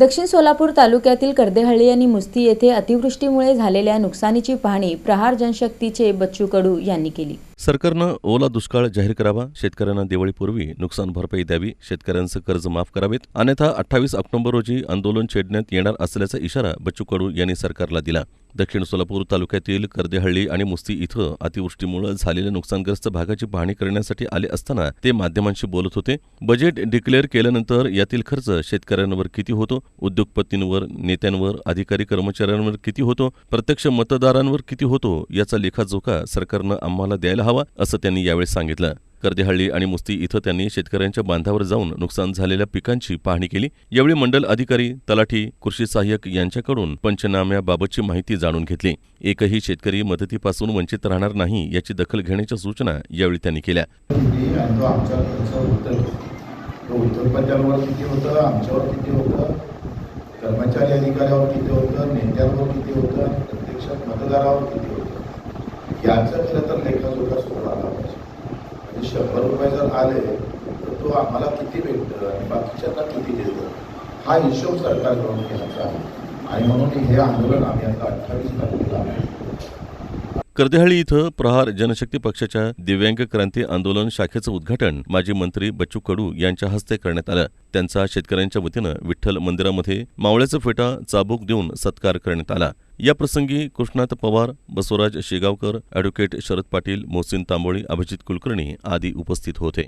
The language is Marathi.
दक्षिण सोलापूर तालुक्यातील कर्देहळ्ळी आणि मुस्ती येथे अतिवृष्टीमुळे झालेल्या नुकसानीची पाहणी प्रहार जनशक्तीचे बच्चू कडू यांनी केली. सरकारनं ओला दुष्काळ जाहीर करावा शेतकऱ्यांना दिवाळीपूर्वी नुकसान भरपाई द्यावी शेतकऱ्यांचं कर्ज माफ करावेत अन्यथा अठ्ठावीस ऑक्टोबर रोजी आंदोलन छेडण्यात येणार असल्याचा इशारा बच्चू कडू यांनी सरकारला दिला. दक्षिण सोलापूर तालुक्यातील कर्देहळ्ळी आणि मुस्ती इथं अतिवृष्टीमुळे झालेल्या नुकसानग्रस्त भागाची पाहणी करण्यासाठी आले असताना ते माध्यमांशी बोलत होते. बजेट डिक्लेअर केल्यानंतर यातील खर्च शेतकऱ्यांवर किती होतो? उद्योगपतींवर नेत्यांवर अधिकारी कर्मचाऱ्यांवर किती होतो? प्रत्यक्ष मतदारांवर किती होतो? याचा लेखाजोखा सरकारनं आम्हाला द्यायला हवा असं त्यांनी यावेळी सांगितलं. कर्देहಳ್ಳಿ आणि मुस्ती इथं त्यांनी शेतकऱ्यांच्या बांधावर जाऊन नुकसान झालेल्या पिकांची पाहणी केली. यावेळी मंडल अधिकारी तलाठी कृषी सहाय्यक यांच्याकडून पंचनाम्याबाबतची माहिती जाणून घेतली. एकही शेतकरी मदतीपासून वंचित राहणार नाही याची दखल घेण्याच्या सूचना यावेळी त्यांनी केल्या. कर्मचारी अधिकाऱ्यावर किती होतं नेत्यांवर किती होतं प्रत्यक्षात मतदारावर किती होतं याचं खरं तर लेखाजोखा म्हणजे शंभर रुपये जर आले तर तो आम्हाला किती भेटतं आणि बाकीच्यांना किती देतं? हा हिशोब सरकारकडून घ्यायचा आहे. आणि म्हणून हे आंदोलन आम्ही आता अठ्ठावीस तारखेला आहे. इथं प्रहार जनशक्ती पक्षाच्या दिव्यांग क्रांती आंदोलन शाखेचं उद्घाटन माजी मंत्री बच्चू कडू यांच्या हस्ते करण्यात आलं. त्यांचा शेतकऱ्यांच्या वतीनं विठ्ठल मंदिरामध्ये मावळ्याचा फेटा चाबूक देऊन सत्कार करण्यात आला. याप्रसंगी कृष्णात पवार बसवराज शेगावकर अॅडव्होकेट शरद पाटील मोहसिन तांबोळी अभिजित कुलकर्णी आदी उपस्थित होते.